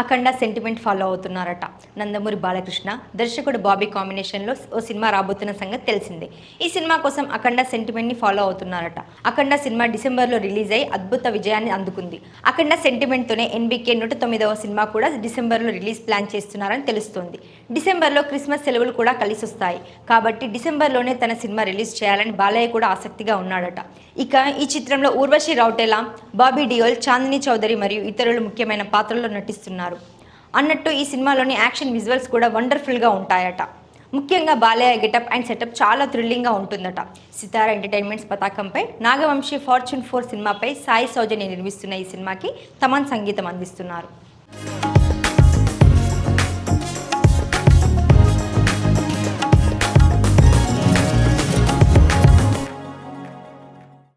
అఖండ sentiment follow అవుతున్నారట. నందమూరి బాలకృష్ణ దర్శకుడు బాబీ కాంబినేషన్లో ఓ సినిమా రాబోతున్న సంగతి తెలిసిందే. ఈ సినిమా కోసం అఖండ సెంటిమెంట్ని ఫాలో అవుతున్నారట. అఖండ సినిమా డిసెంబర్లో రిలీజ్ అయి అద్భుత విజయాన్ని అందుకుంది. అఖండ సెంటిమెంట్తోనే ఎన్బీకే నూట తొమ్మిదవ సినిమా కూడా డిసెంబర్లో రిలీజ్ ప్లాన్ చేస్తున్నారని తెలుస్తోంది. డిసెంబర్లో క్రిస్మస్ సెలవులు కూడా కలిసి వస్తాయి కాబట్టి డిసెంబర్లోనే తన సినిమా రిలీజ్ చేయాలని బాలయ్య కూడా ఆసక్తిగా ఉన్నాడట. ఇక ఈ చిత్రంలో ఊర్వశి రౌటేలా బాబీ డియోల్ చాందిని చౌదరి మరియు ఇతరులు ముఖ్యమైన పాత్రల్లో నటిస్తున్నారు. అన్నట్టు ఈ సినిమాలోని యాక్షన్ విజువల్స్ కూడా వండర్ఫుల్గా ఉంటాయట. ముఖ్యంగా బాలయ్య గెటప్ అండ్ సెటప్ చాలా థ్రిల్లింగ్గా ఉంటుందట. సితారా ఎంటర్టైన్మెంట్స్ పతాకంపై నాగవంశీ ఫార్చ్యూన్ ఫోర్ సినిమాపై సాయి సౌజన్య నిర్మిస్తున్న ఈ సినిమాకి తమన్ సంగీతం అందిస్తున్నారు.